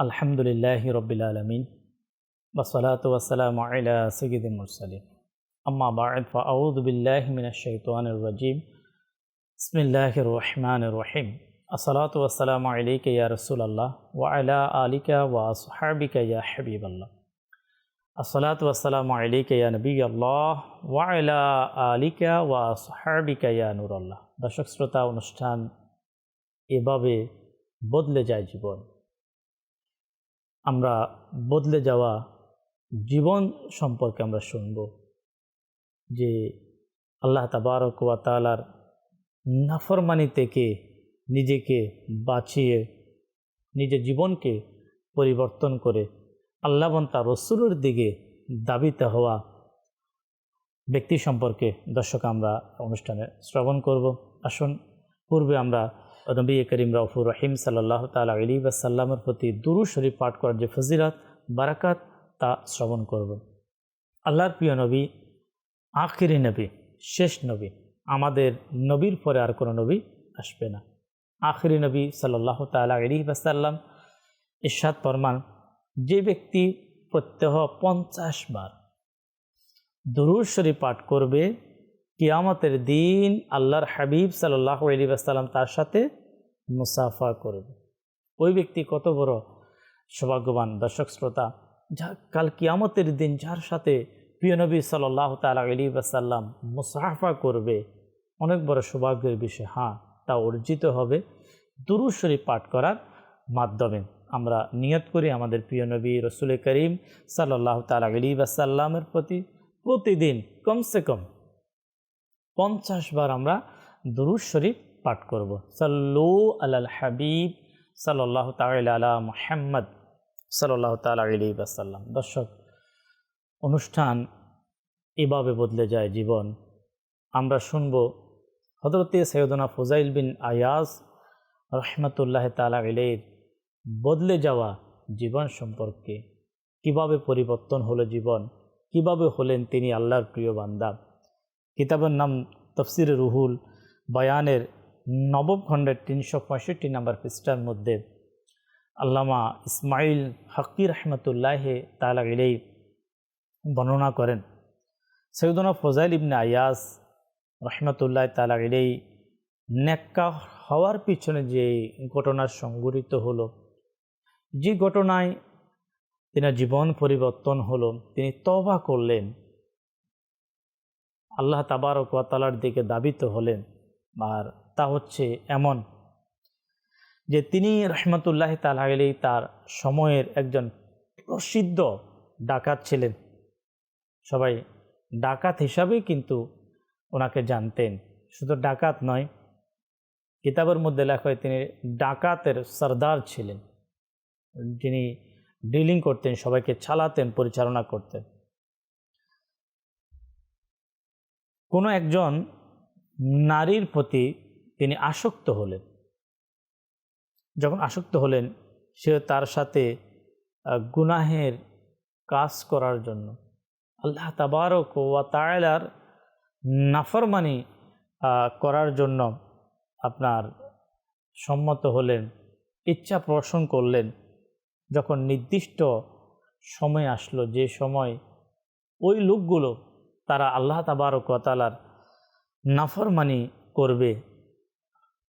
আলহামদুলিল্লাহ রবিল আলমিন বসলাত ওসালাম আলা সঈদ মুরসালিম আম্মা বাদ ফাউদ বিল্লাহ মিনাশাইতান রাজিম বিসমিল্লাহ রহমান রহিম আসসালাতু ওয়াসালামু আলাইকা ইয়া রাসূলুল্লাহ ওয়া আলা আলিকা ওয়া আসহাবিকা ইয়া হাবিবাল্লাহ আসসালাতু ওয়াসালামু আলাইকা ইয়া নবী আল্লাহ ওয়া আলা আলিকা ওয়া আসহাবিকা ইয়া নূরাল্লাহ দর্শক শ্রোতা অনুষ্ঠান এভাবে বদলে যায় জীবন আমরা বদলে যাওয়া জীবন সম্পর্কে আমরা শুনব যে আল্লাহ তাবারক ওয়া তালার নাফরমানি থেকে নিজেকে বাঁচিয়ে, নিজের জীবনকে পরিবর্তন করে আল্লাহবন তার রসুলের দিকে দাবিতে হওয়া ব্যক্তি সম্পর্কে দর্শক আমরা অনুষ্ঠানে শ্রবণ করব। আসুন, পূর্বে আমরা নবী করিম রফুর রহিম সাল্লাহ তালা আলী সাল্লামের প্রতি দুরু শরীফ পাঠ করার যে ফজিরাত বারাকাত, তা শ্রবণ করব। আল্লাহর প্রিয় নবী, আখিরি নবী, শেষ নবী, আমাদের নবীর পরে আর কোনো নবী আসবে না। আখিরি নবী সাল্লাহ তালা আলী বাসাল্লাম ইরশাদ ফরমান, যে ব্যক্তি প্রত্যহ পঞ্চাশ বার দুরুর শরীফ পাঠ করবে, কিয়ামতের দিন আল্লাহর হাবিব সাল্লাহ আলী আসসালাম তার সাথে মুসাফা করবে। ওই ব্যক্তি কত বড় সৌভাগ্যবান দর্শক শ্রোতা, যা কাল কিয়ামতের দিন যার সাথে প্রিয় নবী সাল্লাহ তালা আলী আসাল্লাম মুসাফা করবে, অনেক বড় সৌভাগ্যের বিষয়। হ্যাঁ তা অর্জিত হবে দুরু শরীফ পাঠ করার মাধ্যমে। আমরা নিয়ত করি আমাদের প্রিয় নবী রসুল করিম সাল্লাহ তালা আলী আসাল্লামের প্রতি প্রতিদিন কমসে কম পঞ্চাশ বার আমরা দুরুজ শরীফ পাঠ করব। সাল্লু আল হাবিব সাল্লাহ তালা মোহাম্মদ সাল্লাহ তালা আলী বাসাল্লাম দর্শক, অনুষ্ঠান এভাবে বদলে যায় জীবন। আমরা শুনব হজরতে সৈয়দনা ফজাইল বিন আয়াজ রহমতুল্লাহ তালা আলীর বদলে যাওয়া জীবন সম্পর্কে। কীভাবে পরিবর্তন হলো জীবন? কীভাবে হলেন তিনি আল্লাহর প্রিয় বান্দা? কিতাবের নাম তফসির রুহুল বয়ানের নবম খণ্ডের তিনশো পঁয়ষট্টি নম্বর পৃষ্ঠার মধ্যে আল্লামা ইসমাইল হকির রহমতুল্লাহ তালা ইলেই বর্ণনা করেন। সৈয়দনা ফজাইল ইবনে আয়াস রহমতুল্লাহ তালা ইলেই নেক্কা হওয়ার পিছনে যে ঘটনা সংঘটিত হলো, যে ঘটনায় তিনার জীবন পরিবর্তন হলো, তিনি তবা করলেন, আল্লাহ তাবারক ওয়াতালার দিকে দাবিত হলেন, আর তা হচ্ছে এমন যে তিনি রহমতুল্লাহ তালি তার সময়ের একজন প্রসিদ্ধ ডাকাত ছিলেন। সবাই ডাকাত হিসাবেই কিন্তু ওনাকে জানতেন। শুধু ডাকাত নয়, কিতাবের মধ্যে লেখা হয় তিনি ডাকাতের সর্দার ছিলেন। যিনি ডিলিং করতেন, সবাইকে চালাতেন, পরিচালনা করতেন। কোনো একজন নারীর প্রতি তিনি আসক্ত হলেন। যখন আসক্ত হলেন, সে তার সাথে গুনাহের কাজ করার জন্য। আল্লাহ তাবারক ওয়া তায়লার নাফরমানি করার জন্য আপনার সম্মত হলেন, ইচ্ছা পোষণ করলেন। যখন নির্দিষ্ট সময় আসলো, যে সময় ওই লোকগুলো তারা আল্লাহ তাবারকতালার নাফরমানি করবে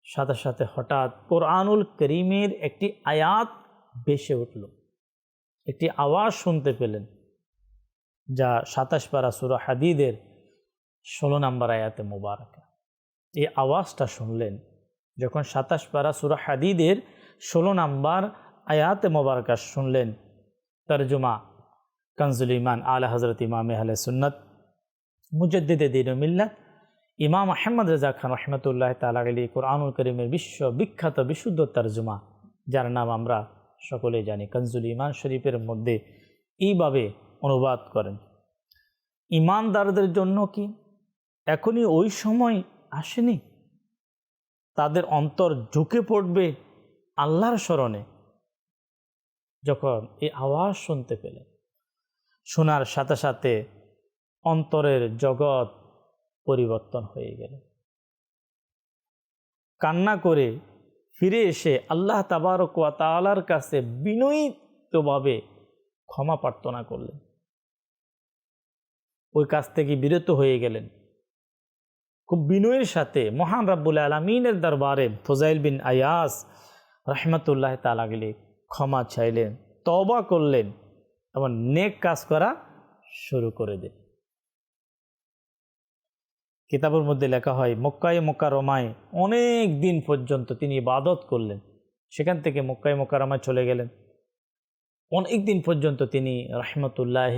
সাথে সাথে হঠাৎ কোরআনুল করিমের একটি আয়াত বেসে উঠল। একটি আওয়াজ শুনতে পেলেন, যা সাতাশ পারা সুরা হাদিদের ষোলো নম্বর আয়াতে মোবারকা। এই আওয়াজটা শুনলেন যখন সাতাশ পারা সুরা হাদিদের ষোলো নম্বর আয়াতে মোবারকা শুনলেন। তরজুমা কনজুল ইমান আলা হজরত ইমাম আহলে সুন্নত, মুজদ্দিদে দিন মিল্লাত ইমাম আহমদ রাজা খান রহমতুল্লাহ তালা আলী কোরআনুল করিমের বিশ্ব বিখ্যাত, বিশুদ্ধ তর্জমা, যার নাম আমরা সকলে জানি কঞ্জুল ইমান শরীফের মধ্যে এইভাবে অনুবাদ করেন। ইমানদারদের জন্য কি এখনই ওই সময় আসেনি? তাদের অন্তর ঝুঁকে পড়বে আল্লাহর স্মরণে। যখন এই আওয়াজ শুনতে পেলেন, শোনার সাথে সাথে অন্তরের জগৎ পরিবর্তন হয়ে গেল। কান্না করে ফিরে এসে আল্লাহ তাবারক ওয়া তাআলার কাছে বিনয়িতভাবে ক্ষমা প্রার্থনা করলেন। ওই কাজ থেকে বিরত হয়ে গেলেন। খুব বিনয়ের সাথে মহান রাব্বুল আলমিনের দরবারে ফজাইল বিন আয়াস রহমতুল্লাহ তালা গেলে ক্ষমা চাইলেন তবা করলেন এবং নেক কাজ করা শুরু করে দেন কিতাবের মধ্যে লেখা হয়, মক্কায় মোকারমায় অনেক দিন পর্যন্ত তিনি ইবাদত করলেন। সেখান থেকে মক্কায় মোকারমায় চলে গেলেন। অনেক দিন পর্যন্ত তিনি রহমতুল্লাহ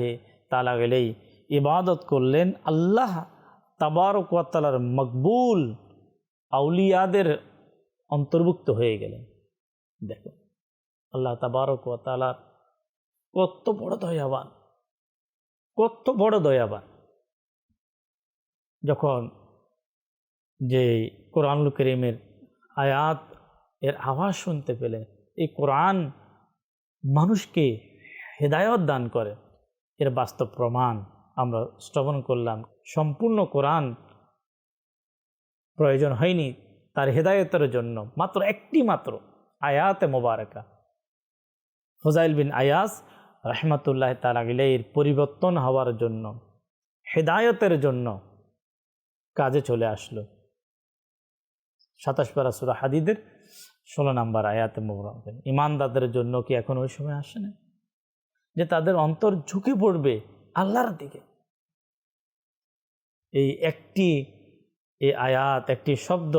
তালা গেলেই ইবাদত করলেন। আল্লাহ তাবারক ওয়াতালার মকবুল আউলিয়াদের অন্তর্ভুক্ত হয়ে গেলেন। দেখো, আল্লাহ তাবারক ওয়াতালার কত বড় দয়াবান, কত বড় দয়াবান। যখন যে কোরআনুল করিমের আয়াত এর আওয়াজ শুনতে পেলেন, এই কোরআন মানুষকে হেদায়ত দান করে। এর বাস্তব প্রমাণ আমরা শ্রবণ করলাম। সম্পূর্ণ কোরআন প্রয়োজন হয়নি তার হেদায়তের জন্য। মাত্র একটি মাত্র আয়াতে মোবারকা। ফজাইল বিন আয়াস রহমতুল্লাহ তালাগিলের পরিবর্তন হওয়ার জন্য, হেদায়তের জন্য কাজে চলে আসলো। সাতাশ পারা সুরা হাদিদের ষোলো নম্বর আয়াতে মোবারক ইমানদারদের জন্য কি এখন ওই সময় আসে না? যে তাদের অন্তর ঝুঁকে পড়বে আল্লাহর দিকে। এই একটি এই আয়াত, একটি শব্দ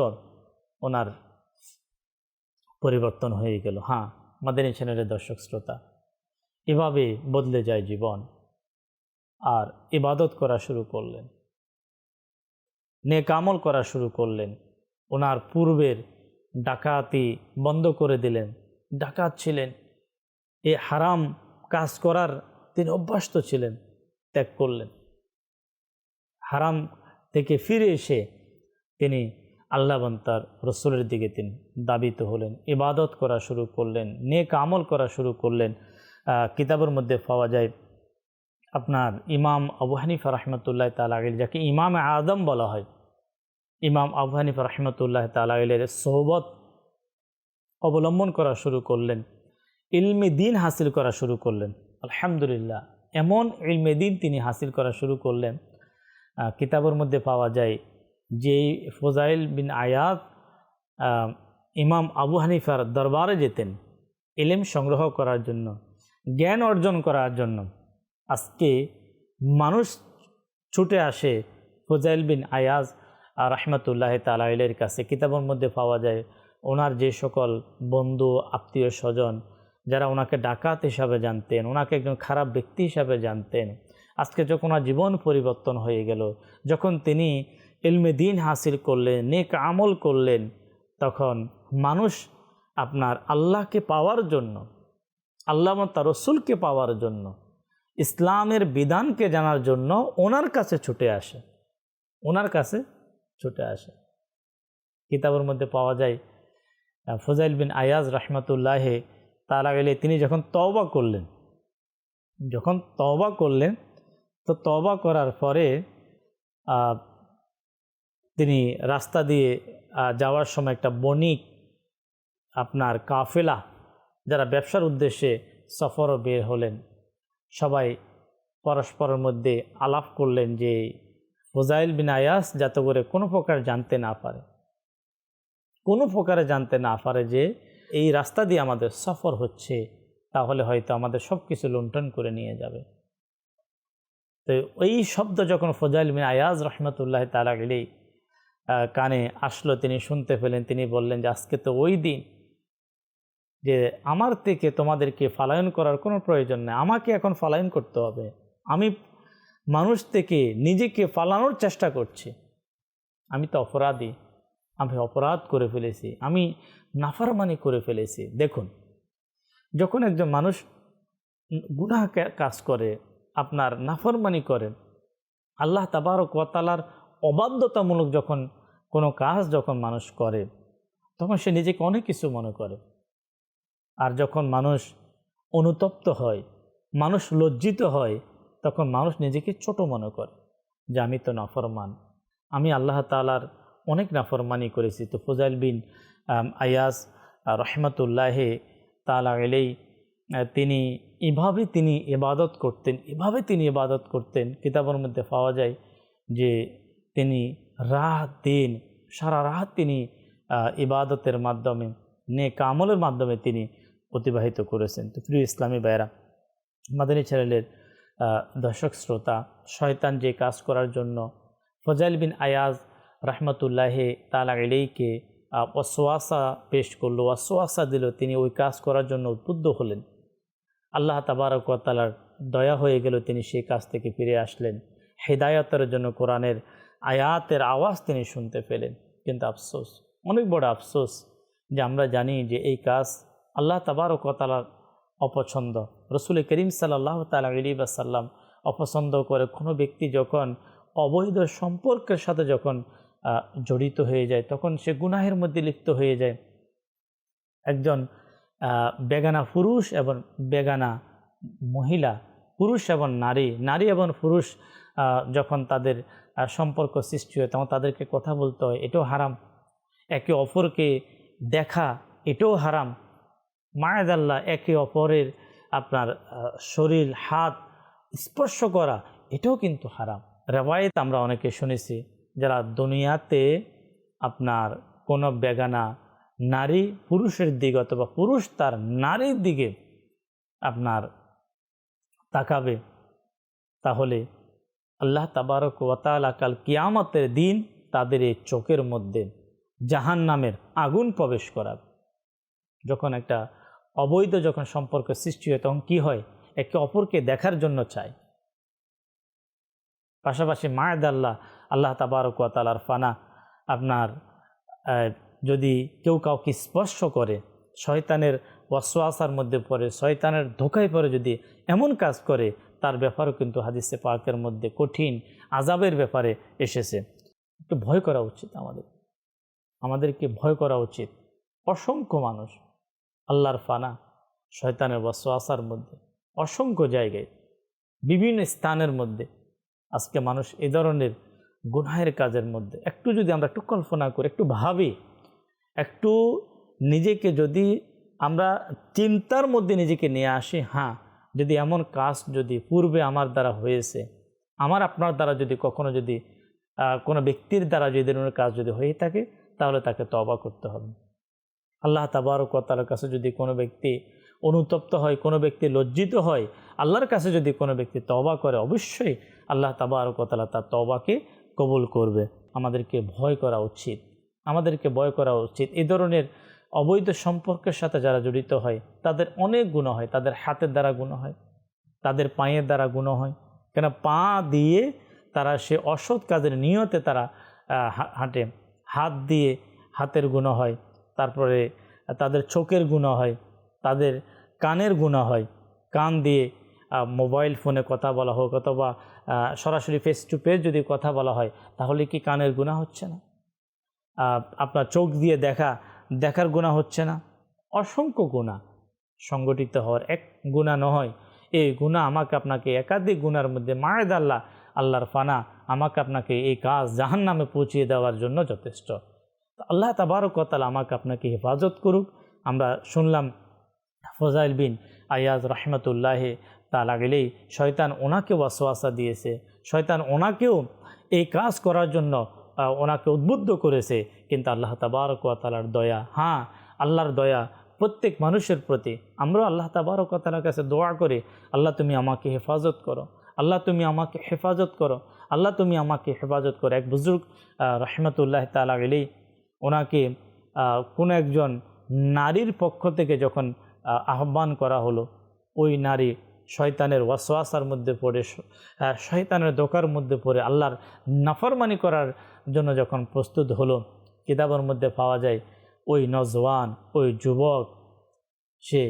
ওনার পরিবর্তন হয়ে গেল। হ্যাঁ মাদানী চ্যানেলের দর্শক শ্রোতা, এভাবে বদলে যায় জীবন। আর ইবাদত করা শুরু করলেন। নেকামল করা শুরু করলেন। ওনার পূর্বের ডাকাতি বন্ধ করে দিলেন। ডাকাত ছিলেন। এ হারাম কাজ করার তিনি অভ্যস্ত ছিলেন, ত্যাগ করলেন। হারাম থেকে ফিরে এসে তিনি আল্লাহ তার রসুলের দিকে তিনি দাবিত হলেন, ইবাদত করা শুরু করলেন, নেক আমল করা শুরু করলেন। কিতাবের মধ্যে পাওয়া যায়, আপনার ইমাম আবু হানিফা রহমতুল্লাহ তালাগিল যাকে ইমাম আদম বলা হয়। ইমাম আবু হানিফা রহমতুল্লাহ তালাগিলের সোহবত অবলম্বন করা শুরু করলেন, ইলমে দিন হাসিল করা শুরু করলেন। আলহামদুলিল্লাহ, এমন ইলমে দিন তিনি হাসিল করা শুরু করলেন। কিতাবের মধ্যে পাওয়া যায় যেই ফজাইল বিন আয়াত ইমাম আবু হানিফার দরবারে যেতেন এলেম সংগ্রহ করার জন্য, জ্ঞান অর্জন করার জন্য। আজকে মানুষ ছুটে আসে ফজাইল বিন আয়াজ রহমতুল্লাহ তালাইলের কাছে কিতাবের মধ্যে পাওয়া যায়, ওনার যে সকল বন্ধু, আত্মীয় স্বজন, যারা ওনাকে ডাকাত হিসাবে জানতেন, ওনাকে একজন খারাপ ব্যক্তি হিসাবে জানতেন, আজকে যখন ওনার জীবন পরিবর্তন হয়ে গেল, যখন তিনি এলমে দিন হাসিল করলেন, নেক আমল করলেন, তখন মানুষ আপনার আল্লাহকে পাওয়ার জন্য, আল্লাহ তার রসুলকে পাওয়ার জন্য, ইসলামের বিধানকে জানার জন্য ওনার কাছে ছুটে আসে। ওনার কাছে ছুটে আসে। কিতাবের মধ্যে পাওয়া যায় ফজাইল বিন আয়াজ রহমতুল্লাহে তারা গেলে তিনি যখন তওবা করলেন, যখন তওবা করলেন, তো তওবা করার পরে তিনি রাস্তা দিয়ে যাওয়ার সময় একটা বণিক আপনার কাফেলা যারা ব্যবসার উদ্দেশ্যে সফরও বের হলেন, সবাই পরস্পরের মধ্যে আলাপ করলেন যে ফজাইল বিন আয়াস যাতে করে কোনো প্রকার জানতে না পারে। কোনো প্রকারে জানতে না পারে যে এই রাস্তা দিয়ে আমাদের সফর হচ্ছে, তাহলে হয়তো আমাদের সব কিছু লুণ্ঠন করে নিয়ে যাবে। তো ওই শব্দ যখন ফজাইল বিন আয়াজ রহমতুল্লাহ তালা গেলেই কানে আসলো, তিনি শুনতে পেলেন, তিনি বললেন যে, আজকে তো ওই দিন যে আমার থেকে তোমাদেরকে ফালায়ন করার কোনো প্রয়োজন নেই, আমাকে এখন ফালায়ন করতে হবে। আমি মানুষ থেকে নিজেকে ফালানোর চেষ্টা করছি। আমি তো অপরাধী। আমি অপরাধ করে ফেলেছি। আমি নাফারমানি করে ফেলেছি। দেখুন, যখন একজন মানুষ গুনাহ কাজ করে, আপনার নাফরমানি করেন আল্লাহ তাবারক ওয়াতালার অবাধ্যতামূলক যখন কোনো কাজ যখন মানুষ করে, তখন সে নিজেকে অনেক কিছু মনে করে। আর যখন মানুষ অনুতপ্ত হয়, মানুষ লজ্জিত হয় তখন মানুষ নিজেকে ছোট মনে করে যে আমি তো নাফরমান। আমি আল্লাহ তালার অনেক নাফরমানি করেছি। তো ফজাইল বিন আয়াস রহমতুল্লাহে তালা এলেই তিনি এভাবে তিনি ইবাদত করতেন এভাবে তিনি ইবাদত করতেন কিতাবের মধ্যে পাওয়া যায় যে তিনি রাত দিন সারা রাত তিনি ইবাদতের মাধ্যমে নে কামলের মাধ্যমে তিনি অতিবাহিত করেছেন। তো প্রিয় ইসলামী ভাইরা মাদানী আহ, দর্শক শ্রোতা, শয়তান যে কাজ করার জন্য ফজাইল বিন আয়াজ রহমতুল্লাহে তালা এলেইকে ওয়াসওয়াসা পেশ করল ওয়াসওয়াসা দিল, তিনি ওই কাজ করার জন্য উদ্বুদ্ধ হলেন। আল্লাহ তাবারক তালার দয়া হয়ে গেল, তিনি সেই কাজ থেকে ফিরে আসলেন। হেদায়তের জন্য কোরআনের আয়াতের আওয়াজ তিনি শুনতে পেলেন। কিন্তু আফসোস, অনেক বড় আফসোস যে আমরা জানি যে এই কাজ আল্লাহ তাবারক তালার অপছন্দ। রসুল করিম সাল্লাহ তালা আলী সাল্লাম অপছন্দ করে কোনো ব্যক্তি যখন অবৈধ সম্পর্কের সাথে যখন জড়িত হয়ে যায়, তখন সে গুনাহের মধ্যে লিপ্ত হয়ে যায়। একজন বেগানা পুরুষ এবং বেগানা মহিলা, পুরুষ এবং নারী নারী এবং পুরুষ যখন তাদের সম্পর্ক সৃষ্টি হয়, তখন তাদেরকে কথা বলতে হয়, এটাও হারাম। একে অপরকে দেখা, এটাও হারাম। মায়েদাল্লাহ একে অপরের আপনার শরীর, হাত স্পর্শ করা, এটাও কিন্তু হারাম। রেওয়ায়ত আমরা অনেকে শুনেছি যারা দুনিয়াতে আপনার কোনো বেগানা নারী পুরুষের দিকে অথবা পুরুষ তার নারীর দিকে আপনার তাকাবে, তাহলে আল্লাহ তাবারক ওয়াতালা কাল কিয়ামতের দিন তাদের এই চোখের মধ্যে জাহান নামের আগুন প্রবেশ করাবে। যখন একটা অবৈধ যখন সম্পর্ক সৃষ্টি হয়, তখন কী হয়? একে অপরকে দেখার জন্য চায়। পাশাপাশি মায়েদ আল্লাহ আল্লাহ তাবারক তালার ফানা, আপনার যদি কেউ কাউকে স্পর্শ করে, শয়তানের ওয়াসওয়াসার মধ্যে পড়ে, শয়তানের ধোকায় পড়ে যদি এমন কাজ করে, তার ব্যাপারও কিন্তু হাদিসে পাকের মধ্যে কঠিন আজাবের ব্যাপারে এসেছে। একটু ভয় করা উচিত আমাদের। আমাদেরকে ভয় করা উচিত। অসংখ্য মানুষ আল্লাহর ফানা, শয়তানের ওয়াসওয়াসার মধ্যে, অসংখ্য জায়গায়, বিভিন্ন স্থানের মধ্যে। আজকে মানুষ এ ধরনের গুনাহের কাজের মধ্যে, একটু যদি আমরা একটু কল্পনা করি, একটু ভাবি, একটু নিজেকে যদি আমরা চিন্তার মধ্যে নিজেকে নিয়ে আসি হ্যাঁ যদি এমন কাজ যদি পূর্বে আমার দ্বারা হয়েছে, আমার আপনার দ্বারা যদি কখনো যদি কোনো ব্যক্তির দ্বারা যদি ধরনের কাজ যদি হয়ে থাকে, তাহলে তাকে তবা করতে হবে। আল্লাহ তাবারকতার কাছে যদি কোনো ব্যক্তি অনুতপ্ত হয়, কোনো ব্যক্তি লজ্জিত হয়, আল্লাহর কাছে যদি কোনো ব্যক্তি তবা করে, অবশ্যই আল্লাহ তাবারকতালা তার তবাকে কবুল করবে। আমাদেরকে ভয় করা উচিত। আমাদেরকে ভয় করা উচিত। এ ধরনের অবৈধ সম্পর্কের সাথে যারা জড়িত হয়, তাদের অনেক গুণ হয়। তাদের হাতের দ্বারা গুণ হয়, তাদের পায়ের দ্বারা গুণ হয়। কেন পা দিয়ে তারা সে অসৎ কাজের নিয়তে তারা হাঁটে। হাত দিয়ে হাতের গুণ হয়। তারপরে তাদের চোখের গুণ হয়, তাদের কানের গুণ হয়। কান দিয়ে মোবাইল ফোনে কথা বলা হোক অথবা সরাসরি ফেস টু ফেস যদি কথা বলা হয়, তাহলে কি কানের গুণা হচ্ছে না? আপনার চোখ দিয়ে দেখা, দেখার গুণা হচ্ছে না? অসংখ্য গুণা সংগঠিত হওয়ার এক গুণা নয়। এই গুণা আমাকে আপনাকে একাধিক গুণার মধ্যে মায়েদ আল্লাহ, আল্লাহর ফানা আমাকে আপনাকে এই কাজ জাহান নামে পৌঁছিয়ে দেওয়ার জন্য যথেষ্ট। আল্লাহ তাবারকতাল আমাকে আপনাকে হেফাজত করুক। আমরা শুনলাম ফজাইল বিন আয়াজ রহমতুল্লাহে তা লাগলেই শয়তান ওনাকে ওয়াসওয়াসা দিয়েছে। শয়তান ওনাকেও এই কাজ করার জন্য ওনাকে উদ্বুদ্ধ করেছে। কিন্তু আল্লাহ তাবারক তালার দয়া হ্যাঁ আল্লাহর দয়া প্রত্যেক মানুষের প্রতি। আমরাও আল্লাহ তাবারক তালার কাছে দোয়া করে, আল্লাহ তুমি আমাকে হেফাজত করো। আল্লাহ তুমি আমাকে হেফাজত করো। আল্লাহ তুমি আমাকে হেফাজত করো। এক বুজুর্গ রহমতুল্লাহ তালা গেলেই ওনাকে কোনো একজন নারীর পক্ষ থেকে যখন আহ্বান করা হলো, ওই নারী শয়তানের ওয়াসওয়াসার মধ্যে পড়ে শয়তানের দোকার মধ্যে পড়ে আল্লাহর নাফরমানি করার জন্য যখন প্রস্তুত হলো, কিতাবের মধ্যে পাওয়া যায়, ওই নজওয়ান, ওই যুবক, সে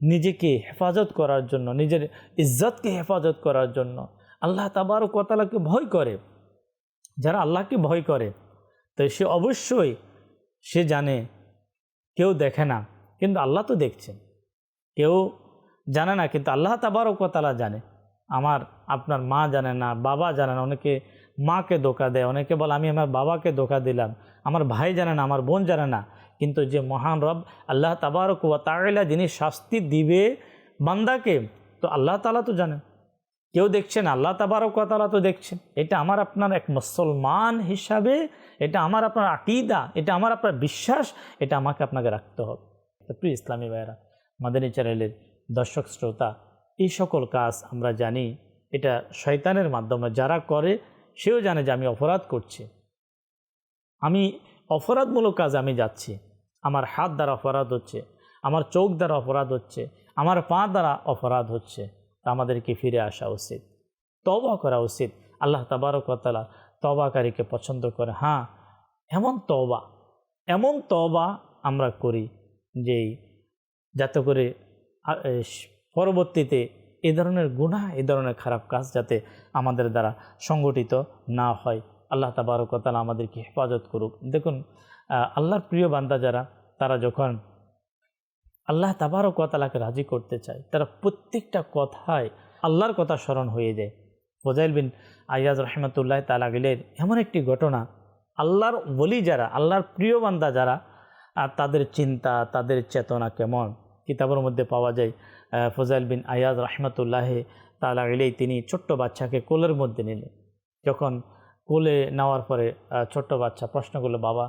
নিজেকে হেফাজত করার জন্য, নিজের ইজ্জতকে হেফাজত করার জন্য আল্লাহ তাবার কতালাকে ভয় করে। যারা আল্লাহকে ভয় করে তো সে অবশ্যই, সে জানে, কেউ দেখে না, কিন্তু আল্লাহ তো দেখছেন কেউ জানে না, কিন্তু আল্লাহ তাবারকতালা জানে। আমার, আপনার মা জানে না, বাবা জানে না, অনেকে মাকে ধোকা দেয়, অনেকে বলে, আমি আমার বাবাকে ধোকা দিলাম। আমার ভাই জানে না, আমার বোন জানে না। কিন্তু যে মহান রব, আল্লাহ তাবারক ওয়া তাআলা যিনি শাস্তি দিবে বান্দাকে, তো আল্লাহ তালা তো জানেন কেউ দেখছেন, আল্লাহ তাবারক ওয়া তাআলা তো দেখছেন। এটা আমার আপনার এক মুসলমান হিসাবে, এটা আমার আপনার আকিদা, এটা আমার আপনার বিশ্বাস, এটা আমাকে আপনাকে রাখতে হবে। প্রিয় ইসলামী ভাইয়েরা মাদানী চ্যানেলের দর্শক, শ্রোতা, এই সকল কাজ আমরা জানি, এটা শয়তানের মাধ্যমে যারা করে, সেও জানে যে আমি অপরাধ করছি। আমি অপরাধমূলক কাজ আমি যাচ্ছি। আমার হাত দ্বারা অপরাধ হচ্ছে, আমার চোখ দ্বারা অপরাধ হচ্ছে, আমার পা দ্বারা অপরাধ হচ্ছে। আমাদেরকে ফিরে আসা উচিত। তবা করা উচিত। আল্লাহ তাবারকতালা তবাকারীকে পছন্দ করে। হ্যাঁ এমন তবা এমন তবা আমরা করি যেই যাতে করে পরবর্তীতে এ ধরনের গুনাহ, এ ধরনের খারাপ কাজ যাতে আমাদের দ্বারা সংগঠিত না হয়। আল্লাহ তাবারকতালা আমাদেরকে হেফাজত করুক। দেখুন আল্লাহর প্রিয় বান্দা যারা, তারা যখন আল্লাহ তাবারকতালাকে রাজি করতে চায়। তারা প্রত্যেকটা কথায় আল্লাহর কথা স্মরণ হয়ে যায়। ফজাইল বিন আয়াজ রহমতুল্লাহ তালা গেলের এমন একটি ঘটনা। আল্লাহর বলি যারা, আল্লাহর প্রিয় বান্দা যারা আর তাদের চিন্তা, তাদের চেতনা কেমন? কিতাবের মধ্যে পাওয়া যায় ফজাইল বিন আয়াজ রহমতুল্লাহ তালা গেলেই তিনি ছোট্ট বাচ্চাকে কোলের মধ্যে নিলেন। যখন কোলে নেওয়ার পরে ছোট্ট বাচ্চা প্রশ্ন করল, বাবা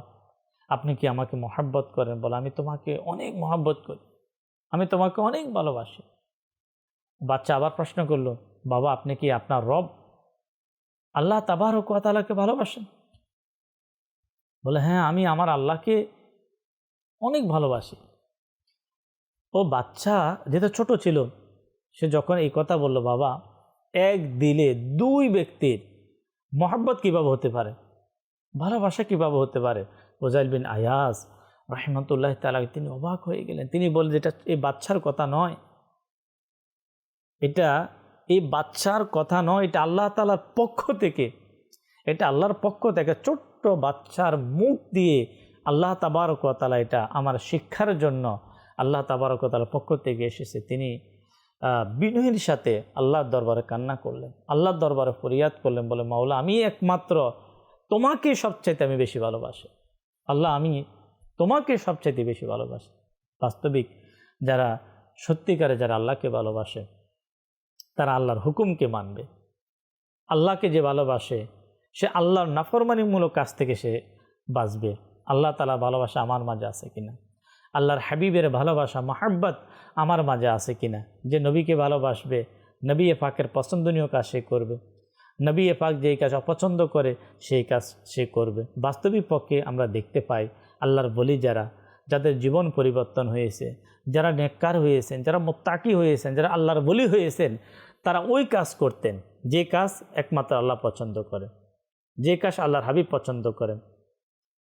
আপনি কি আমাকে মহাব্বত করেন? বলে, আমি তোমাকে অনেক মহাব্বত করি। আমি তোমাকে অনেক ভালোবাসি। বাচ্চা আবার প্রশ্ন করল, বাবা, আপনি কি আপনার রব? আল্লাহ তাবারক ওয়া তাআলাকে ভালোবাসেন। বলে হ্যাঁ আমি আমার আল্লাহকে অনেক ভালোবাসি। ও বাচ্চা যেহেতু ছোট ছিল, সে যখন এই কথা বলল, বাবা, এক দিলে দুই ব্যক্তির মহাব্বত কীভাবে হতে পারে? ভালোবাসা কীভাবে হতে পারে? ওজাইল বিন আয়াজ রহমতুল্লাহ তালা তিনি অবাক হয়ে গেলেন। তিনি বললেন যেটা এই বাচ্চার কথা নয়। এটা এই বাচ্চার কথা নয়। এটা আল্লাহ তালার পক্ষ থেকে। এটা আল্লাহর পক্ষ থেকে ছোট্ট বাচ্চার মুখ দিয়ে আল্লাহ তাবারকতালা এটা আমার শিক্ষার জন্য আল্লাহ তাবারকতালার পক্ষ থেকে এসেছে। তিনি বিনয়ের সাথে আল্লাহর দরবারে কান্না করলেন। আল্লাহর দরবারে ফরিয়াদ করলেন বলে মাওলা, আমি একমাত্র তোমাকে সবচাইতে আমি বেশি ভালোবাসি। আল্লাহ আমি তোমাকে সবচাইতে বেশি ভালোবাসি। বাস্তবিক যারা, সত্যিকারে যারা আল্লাহকে ভালোবাসে, তারা আল্লাহর হুকুমকে মানবে। আল্লাহকে যে ভালোবাসে, সে আল্লাহর নাফরমানিমূলক কাজ থেকে সে বাঁচবে। আল্লাহ তালা ভালোবাসা আমার মাঝে আছে কিনা? আল্লাহর হাবিবের ভালোবাসা, মাহাব্বত আমার মাঝে আছে কিনা? যে নবীকে ভালোবাসবে, নবী এ পাকের পছন্দনীয় কাজ সে করবে। নবী পাক যেই কাজ অপছন্দ করে, সেই কাজ সে করবে। বাস্তবিক পক্ষে আমরা দেখতে পাই আল্লাহর বলি যারা, যাদের জীবন পরিবর্তন হয়েছে, যারা নেককার হয়েছেন, যারা মোত্তাকি হয়েছেন, যারা আল্লাহর বলি হয়েছেন, তারা ওই কাজ করতেন। যে কাজ একমাত্র আল্লাহ পছন্দ করে। যে কাজ আল্লাহর হাবিব পছন্দ করেন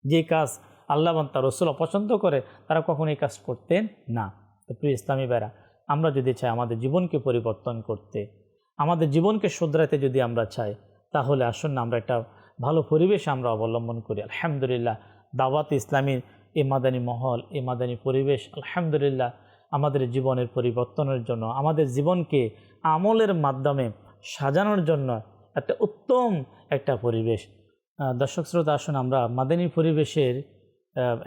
যে কাজ আল্লাহ তার রসুল অপছন্দ করে, তারা কখনো এই কাজ করতেন না। তো প্রিয় ইসলামী বেড়া আমরা যদি চাই আমাদের জীবনকে পরিবর্তন করতে আমাদের জীবনকে শুধরাতে যদি আমরা চাই, তাহলে আসুন না আমরা একটা ভালো পরিবেশ আমরা অবলম্বন করি। আলহামদুলিল্লাহ, দাওয়াত ইসলামীর এ মাদানী মহল, এ মাদানী পরিবেশ, আলহামদুলিল্লাহ, আমাদের জীবনের পরিবর্তনের জন্য, আমাদের জীবনকে আমলের মাধ্যমে সাজানোর জন্য একটা উত্তম একটা পরিবেশ। দর্শক শ্রোতা, আসুন আমরা মাদানী পরিবেশের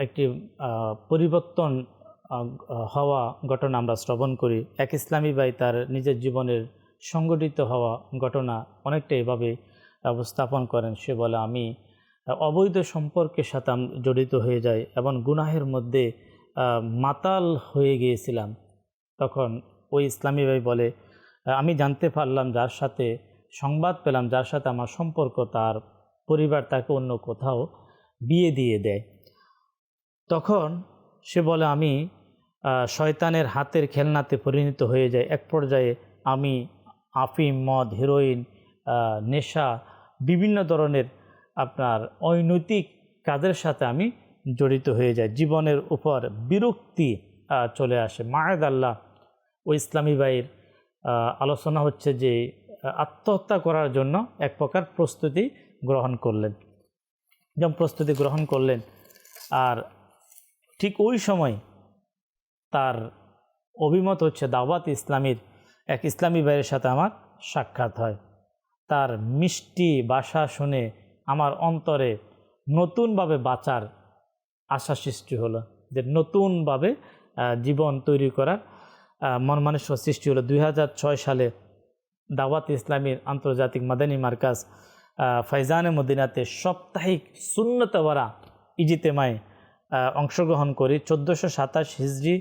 একটি পরিবর্তন হওয়া ঘটনা আমরা শ্রবণ করি। এক ইসলামী ভাই তার নিজের জীবনের সংগঠিত হওয়া ঘটনা অনেকটা এভাবে উপস্থাপন করেন। সে বলে, আমি অবৈধ সম্পর্কের সাথে জড়িত হয়ে যাই এবং গুনাহের মধ্যে মাতাল হয়ে গিয়েছিলাম। তখন ওই ইসলামী ভাই বলে আমি জানতে পারলাম যার সাথে সংবাদ পেলাম, যার সাথে আমার সম্পর্ক, তার পরিবার তাকে অন্য কোথাও বিয়ে দিয়ে দেয়। তখন সে বলে, আমি শয়তানের হাতের খেলনাতে পরিণত হয়ে যায় এক পর্যায়ে আমি আফিম, মদ, হিরোইন নেশা, বিভিন্ন ধরনের আপনার অনৈতিক কাজের সাথে আমি জড়িত হয়ে যাই। জীবনের উপর বিরক্তি চলে আসে। মায়েদ আল্লাহ ও ইসলামী ভাইয়ের আলোচনা হচ্ছে যে আত্মহত্যা করার জন্য এক প্রকার প্রস্তুতি গ্রহণ করলেন। যেমন প্রস্তুতি গ্রহণ করলেন, আর ঠিক ওই সময় তার অভিমত হচ্ছে দাওয়াত ইসলামীর এক ইসলামী ভাইয়ের সাথে আমার সাক্ষাৎ হয়। তার মিষ্টি ভাষা শুনে আমার অন্তরে নতুনভাবে বাঁচার আশা সৃষ্টি হলো যে নতুনভাবে জীবন তৈরি করার মন মানসিক সৃষ্টি হলো। দু হাজার ছয় সালে দাওয়াত ইসলামীর আন্তর্জাতিক মাদানী মার্কাজ ফাইজানে মদিনাতে সাপ্তাহিক সুন্নতওয়ারা ইজিতেমায় অংশগ্রহণ করি। চোদ্দোশো সাতাশ হিজড়ি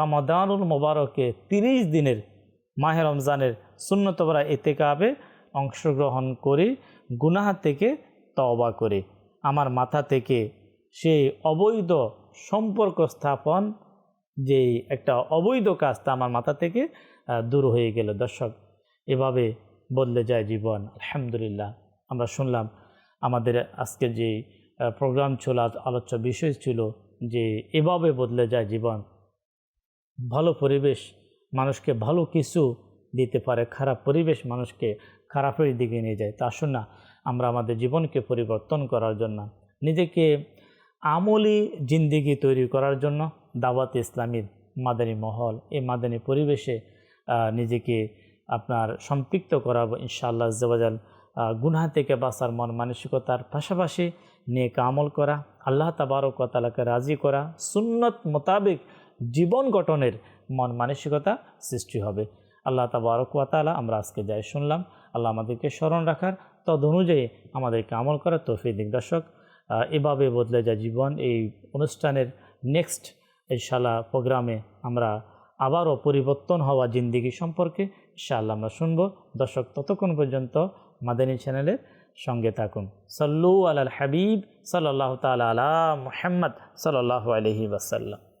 রমাদানুল মোবারকে তিরিশ দিনের মাহে রমজানের এতে এতেকাবে অংশগ্রহণ করি, গুনাহ থেকে তওবা করি। আমার মাথা থেকে সেই অবৈধ সম্পর্ক স্থাপন যে একটা অবৈধ কাজ তা আমার মাথা থেকে দূর হয়ে গেল। দর্শক, এভাবে বদলে যায় জীবন। আলহামদুলিল্লাহ। আমরা শুনলাম আমাদের আজকের যে প্রোগ্রাম ছিল আলোচ্য বিষয় ছিল যে, এভাবে বদলে যায় জীবন। ভালো পরিবেশ মানুষকে ভালো কিছু দিতে পারে, খারাপ পরিবেশ মানুষকে খারাপের দিকে নিয়ে যায়। তা আসুন না, আমরা আমাদের জীবনকে পরিবর্তন করার জন্য, নিজেকে আমলি জিন্দিগি তৈরি করার জন্য দাওয়াত ইসলামীর মাদানী মহল, এই মাদানী পরিবেশে নিজেকে আপনার সম্পৃক্ত করাবো ইনশাআল্লাহ জবাজাল গুনহা থেকে বাঁচার মন মানসিকতার পাশাপাশি নিয়ে আমল করা, আল্লাহ তাবারক ওয়া তাআলাকে রাজি করা, সুন্নত মোতাবেক জীবন গঠনের মন মানসিকতা সৃষ্টি হবে। আল্লাহ তাবারক ওয়া তাআলা আমরা আজকে যাই শুনলাম, আল্লাহ আমাদেরকে স্মরণ রাখার তদ অনুযায়ী আমাদেরকে আমল করার তৌফিক দিক দর্শক এভাবে বদলে যায় জীবন, এই অনুষ্ঠানের নেক্সট ইনশাল্লাহ প্রোগ্রামে আমরা আবারও পরিবর্তন হওয়া জিন্দিগি সম্পর্কে ইনশাআল্লাহ আমরা শুনব। দর্শক, ততক্ষণ পর্যন্ত মাদানী চ্যানেলের সঙ্গে থাকুন। সল্লু আলাল হাবিব সাল্লাহ তালা আলা মুহাম্মদ সাল্লাহ আলহি ওয়াসাল্লাম।